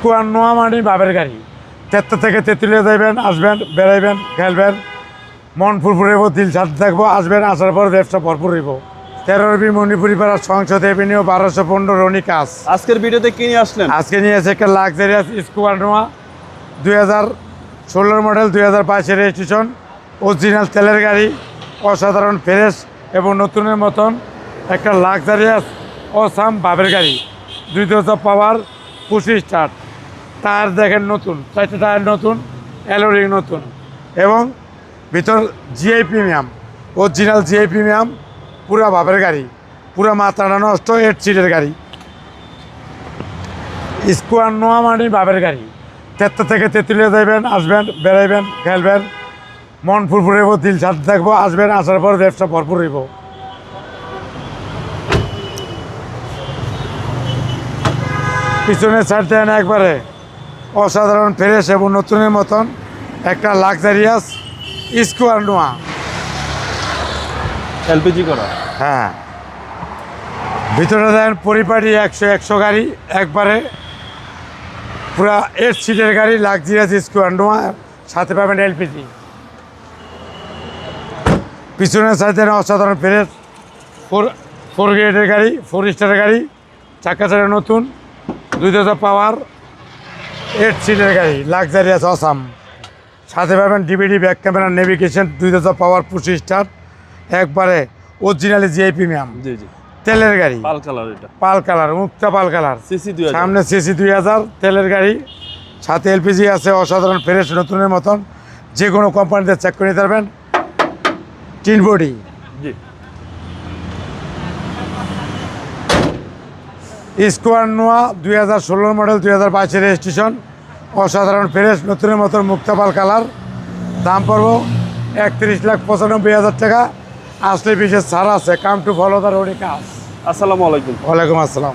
Square নোয়া মানে বাবের গাড়ি। তেত্তর থেকে তেঁতুলিয়া যাইবেন আসবেন বেড়াইবেন খেলবেন। মন ফুরফুরাইব দিল সাথে থাকব আসবেন আসার পর ব্যবসা ভরপুর হইব। তেরো রবি মণিপুরি পাড়ার সংসদ এভিনিউ বারোশো পনেরো রনি কাজ। আজকের ভিডিওতে কি নিয়ে আসলেন? আজকে নিয়ে এসে একটা লাক্সারিয়াস স্কোয়ার নোয়া দুই হাজার ষোলোর মডেল দুই হাজার বাইশের রেজিস্ট্রেশন অরিজিনাল তেলের গাড়ি অসাধারণ ফ্রেশ এবং নতুনের মতন একটা লাক্সারিয়াস অসাম বাবের গাড়ি। দুই দশা পাওয়ার পুশি স্টার্ট টায়ার দেখেন নতুন চারটে টায়ার নতুন, অ্যালোরিং নতুন। এবং ভিতর GI premium original GI premium পুরা বাবের গাড়ি, পুরা মাথাটা নষ্ট এইট সিটের গাড়ি। স্কোয়ার নোয়া মানে বাবের গাড়ি। তেত্তর থেকে তেঁতুলিয়া যাইবেন, আসবেন, বেড়াইবেন, খেলবেন। মন ফুরফুরাইব দিল সাথে থাকব আসবেন, আসার পর ব্যবসা ভরপুর হইব। পিছনের সাইড দেন একবারে। অসাধারণ ফ্রেশ এবং নতুনের মতন একটা লাক্সারিয়াস স্কোয়ার নোয়া। এলপিজি করা? হ্যাঁ। ভিতরে দেন পরিপাটি একশো একশো গাড়ি একবারে। পুরা এইট সিটের গাড়ি লাক্সারিয়াস স্কোয়ার নোয়া সাথে পাবেন এলপিজি। পিছনের সাইডে অসাধারণ ফ্রেশ। ফোর ফোর গ্রেডের গাড়ি ফোর স্টারের গাড়ি চাকা চাকা নতুন দুই পাওয়ার এইট সিটের গাড়ি লাক্সারিয়াস অসাম সাথে পাবেন ডিভিডি ব্যাক ক্যামেরা নেভিগেশন দুই দশা পাওয়ার পুশি স্টার একবারে originally GI premium G G. তেলের গাড়ি। পাল কালার এটা। পাল কালার মুক্তা পাল কালার। সিসি দুই সামনে সিসি দুই হাজার তেলের গাড়ি। সাথে এলপিজি আছে অসাধারণ ফ্রেশ নতুনের মতন। যে কোনো কোম্পানিতে চেক করে নিতে পারবেন। Tin body. G. Square Noah দুই হাজার ষোলোর মডেল দুই হাজার বাইশের রেজিস্ট্রেশন। অসাধারণ ফ্রেশ নতুনের মতন মুক্তাপাল কালার। দাম পড়ব একত্রিশ লাখ পঁচানব্বই হাজার টাকা। আসলে বিশেষ ছাড় আছে। কাম টু ফলো দ্য রোডে কাজ। আসসালামু আলাইকুম। ওয়ালাইকুম আসসালাম।